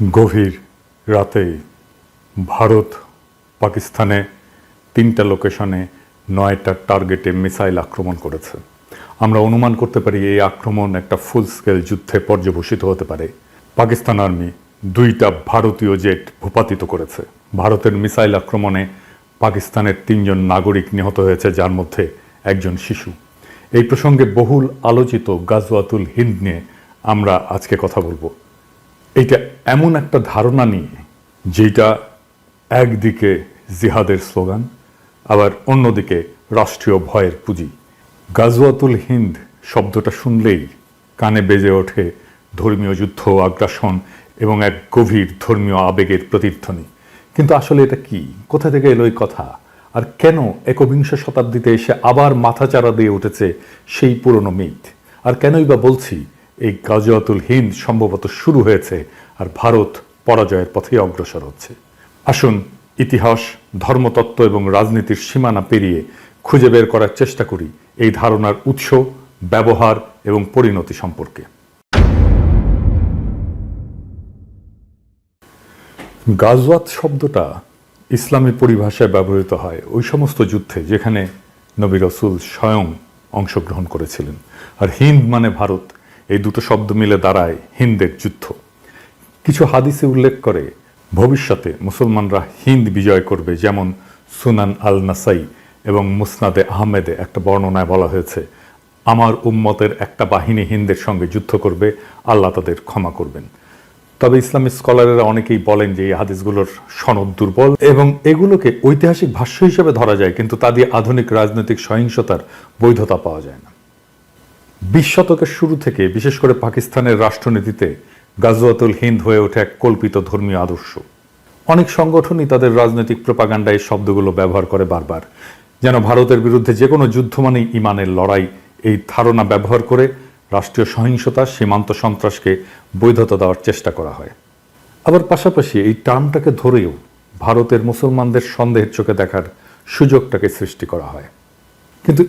গভীর রাতে ভারত পাকিস্তানে তিনটা লোকেশনে নয়টা টার্গেটে মিসাইল আক্রমণ করেছে। আমরা অনুমান করতে পারি এই আক্রমণ একটা ফুল স্কেল যুদ্ধে পর্যবসিত হতে পারে। পাকিস্তান আর্মি দুইটা ভারতীয় জেট ভূপাতিত করেছে। ভারতের মিসাইল আক্রমণে পাকিস্তানের তিনজন নাগরিক নিহত হয়েছে, যার মধ্যে একজন শিশু। এই প্রসঙ্গে বহুল আলোচিত গাজওয়াতুল হিন্দ নিয়ে আমরা আজকে কথা বলব। এইটা এমন একটা ধারণা নিয়ে যেটা একদিকে জিহাদের স্লোগান, আবার অন্যদিকে রাষ্ট্রীয় ভয়ের পুঁজি। গাজওয়াতুল হিন্দ শব্দটা শুনলেই কানে বেজে ওঠে ধর্মীয় যুদ্ধ আগ্রাসন এবং এক গভীর ধর্মীয় আবেগের প্রতিধ্বনি। কিন্তু আসলে এটা কি? কোথা থেকে এলো এই কথা? আর কেন একবিংশ শতাব্দীতে এসে আবার মাথাচাড়া দিয়ে উঠেছে সেই পুরনো মিথ? আর কেনই বা বলছি এই গাজওয়াতুল হিন্দ সম্ভবত শুরু হয়েছে আর ভারত পরাজয়ের পথে অগ্রসর হচ্ছে। আসুন ইতিহাস, ধর্মতত্ত্ব এবং রাজনীতির সীমানা পেরিয়ে খুঁজে বের করার চেষ্টা করি এই ধারণার উৎস, ব্যবহার এবং পরিণতি সম্পর্কে। গাজওয়াত শব্দটা ইসলামী পরিভাষায় ব্যবহৃত হয় ওই সমস্ত যুদ্ধে যেখানে নবী রসুল স্বয়ং অংশগ্রহণ করেছিলেন। আর হিন্দ মানে ভারত এই দুটো শব্দ মিলে দাঁড়ায় হিন্দের যুদ্ধ। কিছু হাদিসে উল্লেখ করে, ভবিষ্যতে মুসলমানরা হিন্দ বিজয় করবে যেমন সুনান আল নাসাই এবং মুসনাদে আহমেদে একটা বর্ণনায় বলা হয়েছে, আমার উম্মতের একটা বাহিনী হিন্দের সঙ্গে যুদ্ধ করবে, আল্লাহ তাদের ক্ষমা করবেন। তবে ইসলামী স্কলারেরা অনেকেই বলেন যে এই হাদিসগুলোর সনদ দুর্বল এবং এগুলোকে ঐতিহাসিক ভাষ্য হিসেবে ধরা যায়, কিন্তু তা দিয়ে আধুনিক রাজনৈতিক সহিংসতার বৈধতা পাওয়া যায় না। বিশ শতকের শুরু থেকে, বিশেষ করে পাকিস্তানের রাষ্ট্রনীতিতে, গাজওয়াতুল হিন্দ হয়ে ওঠে এক কল্পিত ধর্মীয় আদর্শ। অনেক সংগঠনই তাদের রাজনৈতিক প্রপাগান্ডায় শব্দগুলো ব্যবহার করে বারবার। যেন ভারতের বিরুদ্ধে যে কোনো যুদ্ধ মানেই ইমানের লড়াই, এই ধারণা ব্যবহার করে রাষ্ট্রীয় সহিংসতা, সীমান্ত সন্ত্রাসকে বৈধতা দেওয়ার চেষ্টা করা হয়। আবার পাশাপাশি এই টার্মটাকে ধরেও ভারতের মুসলমানদের সন্দেহের চোখে দেখার সুযোগটাকে সৃষ্টি করা হয়। কিন্তু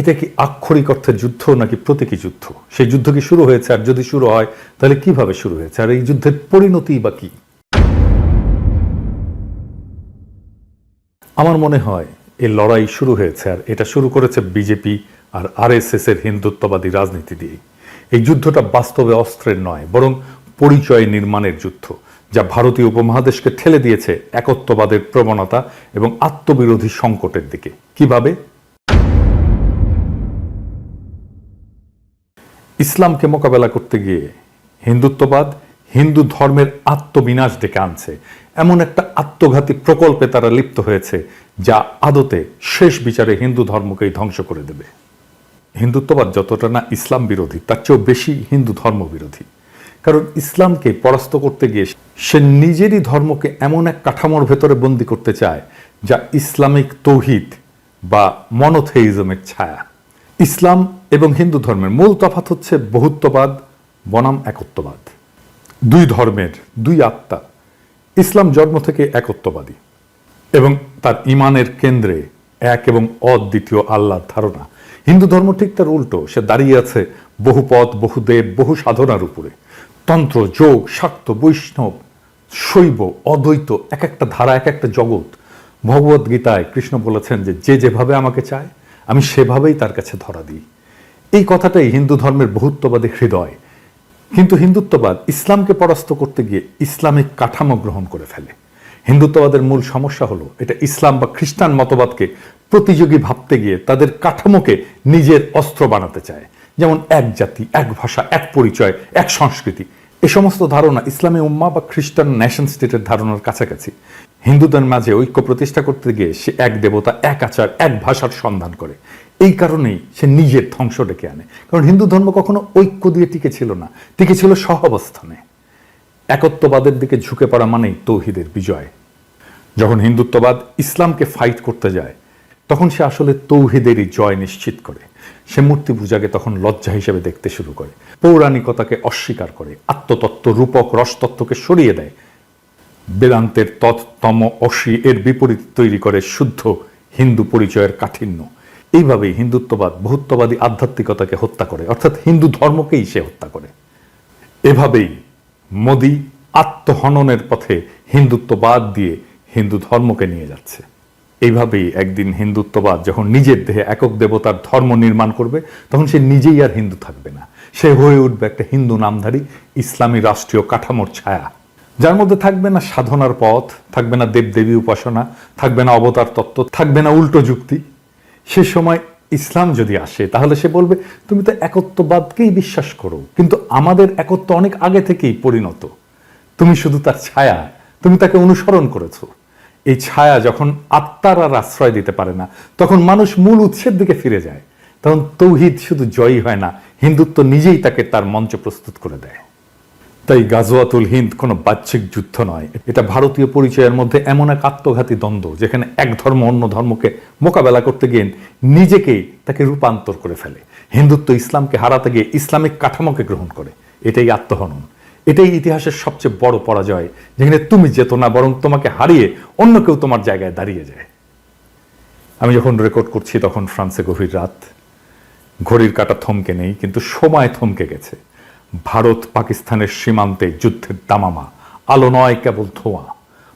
এটা কি আক্ষরিক অর্থে যুদ্ধ নাকি প্রতীকী যুদ্ধ? সেই যুদ্ধ কি শুরু হয়েছে? আর যদি শুরু হয়, তাহলে কীভাবে শুরু হয়েছে? আর এই যুদ্ধের পরিণতি বা কি? আমার মনে হয়, এই লড়াই শুরু হয়েছে আর এটা শুরু করেছে বিজেপি আর আরএসএস এর হিন্দুত্ববাদী রাজনীতি দিয়ে এই যুদ্ধটা বাস্তবে অস্ত্রের নয়, বরং পরিচয় নির্মাণের যুদ্ধ, যা ভারতীয় উপমহাদেশকে ঠেলে দিয়েছে একত্ববাদের প্রবণতা এবং আত্মবিরোধী সংকটের দিকে। কীভাবে? ইসলামকে মোকাবেলা করতে গিয়ে হিন্দুত্ববাদ, হিন্দু ধর্মের আত্মবিনাশ ডেকে আনছে। এমন একটা আত্মঘাতী প্রকল্পে তারা লিপ্ত হয়েছে, যা আদতে শেষ বিচারে হিন্দু ধর্মকেই ধ্বংস করে দেবে। হিন্দুত্ববাদ যতটা না ইসলাম বিরোধী, তার চেয়েও বেশি হিন্দু ধর্ম বিরোধী। কারণ ইসলামকে পরাস্ত করতে গিয়ে সে নিজেরই ধর্মকে এমন এক কাঠামোর ভেতরে বন্দি করতে চায়, যা ইসলামিক তৌহিদ বা মনোথেইজমের ছায়া। ইসলাম এবং হিন্দু ধর্মের মূল তফাত হচ্ছে বহুত্ববাদ, বনাম একত্ববাদ। দুই ধর্মের দুই আত্মা ইসলাম জন্ম থেকে একত্ববাদী এবং তার ইমানের কেন্দ্রে এক এবং অদ্বিতীয় আল্লাহর ধারণা। হিন্দু ধর্ম ঠিক তার উল্টো, সে দাঁড়িয়ে আছে বহু পথ, বহু দেব, বহু সাধনার উপরে। তন্ত্র, যোগ, শাক্ত, বৈষ্ণব, শৈব, অদ্বৈত, এক একটা ধারা, এক একটা জগৎ। ভগবত গীতায় কৃষ্ণ বলেছেন যে যে যেভাবে আমাকে চায়, আমি সেভাবেই তার কাছে ধরা দিই। এই কথাটাই হিন্দু ধর্মের বহুত্ববাদী হৃদয়। কিন্তু হিন্দুত্ববাদ ইসলামকে পরাস্ত করতে গিয়ে ইসলামিক কাঠামো গ্রহণ করে ফেলে। হিন্দুত্ববাদের মূল সমস্যা হলো, এটা ইসলাম বা খ্রিস্টান মতবাদকে প্রতিযোগী ভাবতে গিয়ে তাদের কাঠামোকে নিজের অস্ত্র বানাতে চায়। যেমন এক জাতি, এক ভাষা, এক পরিচয়, এক সংস্কৃতি। এ সমস্ত ধারণা ইসলামী উম্মা বা খ্রিস্টান ন্যাশন স্টেটের ধারণার কাছাকাছি। হিন্দুদের মাঝে ঐক্য প্রতিষ্ঠা করতে গিয়ে সে এক দেবতা, এক আচার, এক ভাষার সন্ধান করে। এই কারণেই সে নিজের ধ্বংস ডেকে আনে। কারণ হিন্দু ধর্ম কখনো ঐক্য দিয়ে টিকে ছিল না। টিকে ছিল সহাবস্থানে। একত্ববাদের দিকে ঝুঁকে পড়া মানেই তৌহিদের বিজয়। যখন হিন্দুত্ববাদ ইসলামকে ফাইট করতে যায়, তখন সে আসলে তৌহিদেরই জয় নিশ্চিত করে। সে মূর্তি পূজাকে তখন লজ্জা হিসেবে দেখতে শুরু করে। পৌরাণিকতাকে অস্বীকার করে, আত্মতত্ত্ব, রূপক, রসতত্ত্বকে সরিয়ে দেয়। বেদান্তের তৎতম অসি এর বিপরীত তৈরি করে শুদ্ধ হিন্দু পরিচয়ের কাঠিন্য। এইভাবেই হিন্দুত্ববাদ, বহুত্ববাদী আধ্যাত্মিকতাকে হত্যা করে, অর্থাৎ হিন্দু ধর্মকেই সে হত্যা করে। এভাবেই মোদি আত্মহননের পথে হিন্দুত্ববাদ দিয়ে হিন্দু ধর্মকে নিয়ে যাচ্ছে। এইভাবেই একদিন হিন্দুত্ববাদ যখন নিজের দেহে একক দেবতার ধর্ম নির্মাণ করবে, তখন সে নিজেই আর হিন্দু থাকবে না। সে হয়ে উঠবে একটা হিন্দু নামধারী ইসলামী রাষ্ট্রীয় কাঠামোর ছায়া। যার মধ্যে থাকবে না সাধনার পথ, থাকবে না দেবদেবী উপাসনা, থাকবে না অবতার তত্ত্ব, থাকবে না উল্টো যুক্তি। সে সময় ইসলাম যদি আসে, তাহলে সে বলবে, তুমি তো একত্ববাদকেই বিশ্বাস করো। কিন্তু আমাদের একত্ব অনেক আগে থেকেই পরিণত। তুমি শুধু তার ছায়া, তুমি তাকে অনুসরণ করেছ। এই ছায়া যখন আত্মার আর আশ্রয় দিতে পারে না, তখন মানুষ মূল উৎসের দিকে ফিরে যায়। তখন তৌহিদ শুধু জয়ী হয় না, হিন্দুত্ব নিজেই তাকে তার মঞ্চ প্রস্তুত করে দেয়। তাই গাজওয়াতুল হিন্দ কোনো বাহ্যিক যুদ্ধ নয়। এটা ভারতীয় পরিচয়ের মধ্যে এমন এক আত্মঘাতী দ্বন্দ্ব, যেখানে এক ধর্ম অন্য ধর্মকে মোকাবেলা করতে গিয়ে নিজেকেই তাকে রূপান্তর করে ফেলে। হিন্দুত্ব ইসলামকে হারাতে গিয়ে ইসলামিক কাঠামোকে গ্রহণ করে। এটাই আত্মহনন। এটাই ইতিহাসের সবচেয়ে বড় পরাজয়, যেখানে তুমি যেত না, বরং তোমাকে হারিয়ে অন্য কেউ তোমার জায়গায় দাঁড়িয়ে যায়। আমি যখন রেকর্ড করছি, তখন ফ্রান্সে গভীর রাত। ঘড়ির কাটা থমকে নেই, কিন্তু সময় থমকে গেছে। ভারত পাকিস্তানের সীমান্তে যুদ্ধের দামামা। আলো নয়, কেবল ধোঁয়া।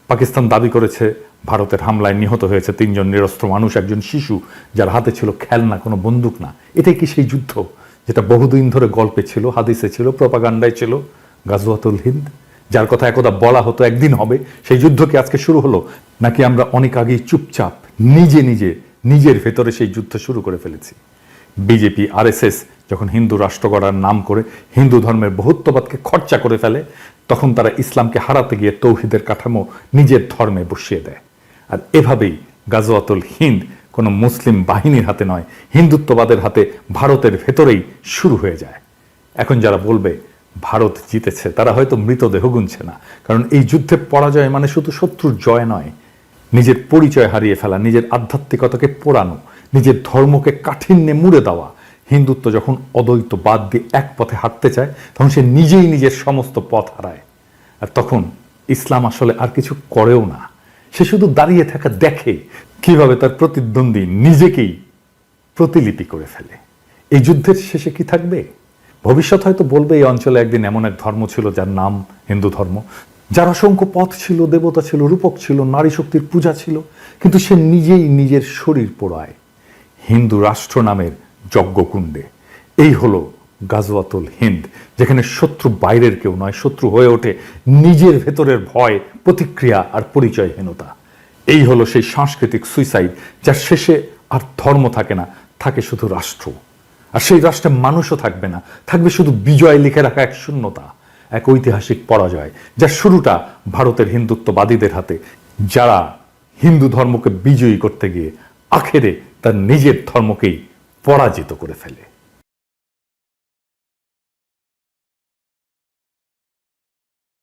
পাকিস্তান দাবি করেছে, ভারতের হামলায় নিহত হয়েছে তিনজন নিরস্ত্র মানুষ, একজন শিশু, যার হাতে ছিল খেলনা, কোনো বন্দুক না। এটাই কি সেই যুদ্ধ, যেটা বহুদিন ধরে গল্পে ছিল, হাদিসে ছিল, প্রপাগান্ডায় ছিল? গাজওয়াতুল হিন্দ? যার কথা একদা বলা হতো, একদিন হবে, সেই যুদ্ধ কি আজকে শুরু হলো? নাকি আমরা অনেক আগেই চুপচাপ, নিজে নিজে, নিজের ভেতরে সেই যুদ্ধ শুরু করে ফেলেছি? বিজেপি আরএসএস যখন হিন্দু রাষ্ট্র গড়ার নাম করে হিন্দু ধর্মের বহুত্ববাদকে খরচা করে ফেলে, তখন তারা ইসলামকে হারাতে গিয়ে তৌহিদের কাঠামো নিজের ধর্মে বসিয়ে দেয়। আর এভাবেই গাজওয়াতুল হিন্দ কোনো মুসলিম বাহিনীর হাতে নয়, হিন্দুত্ববাদের হাতে ভারতের ভেতরেই শুরু হয়ে যায়। এখন যারা বলবে, ভারত জিতেছে, তারা হয়তো মৃতদেহ গুনছে না, কারণ এই যুদ্ধে পরাজয় মানে শুধু শত্রুর জয় নয়, নিজের পরিচয় হারিয়ে ফেলা, নিজের আধ্যাত্মিকতাকে পোড়ানো নিজের ধর্মকে কাঠিন্যে মুড়ে দেওয়া। হিন্দুত্ব যখন অদ্বৈত বাদ দিয়ে এক পথে হাঁটতে চায়, তখন সে নিজেই নিজের সমস্ত পথ হারায়। আর তখন ইসলাম আসলে আর কিছু করেও না। সে শুধু দাঁড়িয়ে থাকা দেখে কীভাবে তার প্রতিদ্বন্দ্বী নিজেকেই প্রতিলিপি করে ফেলে। এই যুদ্ধের শেষে কি থাকবে? ভবিষ্যৎ হয়তো বলবে, এই অঞ্চলে একদিন এমন এক ধর্ম ছিল যার নাম হিন্দু ধর্ম। যার অসংখ্য পথ ছিল, দেবতা ছিল, রূপক ছিল নারী শক্তির পূজা ছিল। কিন্তু সে নিজেই নিজের শরীর পোড়ায়। হিন্দু রাষ্ট্র নামের যজ্ঞকুণ্ডে। এই হলো গাজওয়াতুল হিন্দ, যেখানে শত্রু বাইরের কেউ নয়, শত্রু হয়ে ওঠে নিজের ভেতরের ভয়, প্রতিক্রিয়া আর পরিচয়হীনতা। এই হলো সেই সাংস্কৃতিক সুইসাইড, যার শেষে আর ধর্ম থাকে না, থাকে শুধু রাষ্ট্র। আর সেই রাষ্ট্রে মানুষও থাকবে না, থাকবে শুধু বিজয় লিখে রাখা এক শূন্যতা, এক ঐতিহাসিক পরাজয়, যার শুরুটা ভারতের হিন্দুত্ববাদীদের হাতে, যারা হিন্দু ধর্মকে বিজয়ী করতে গিয়ে আখেরে তার নিজের ধর্মকেই পরাজিত করে ফেলে।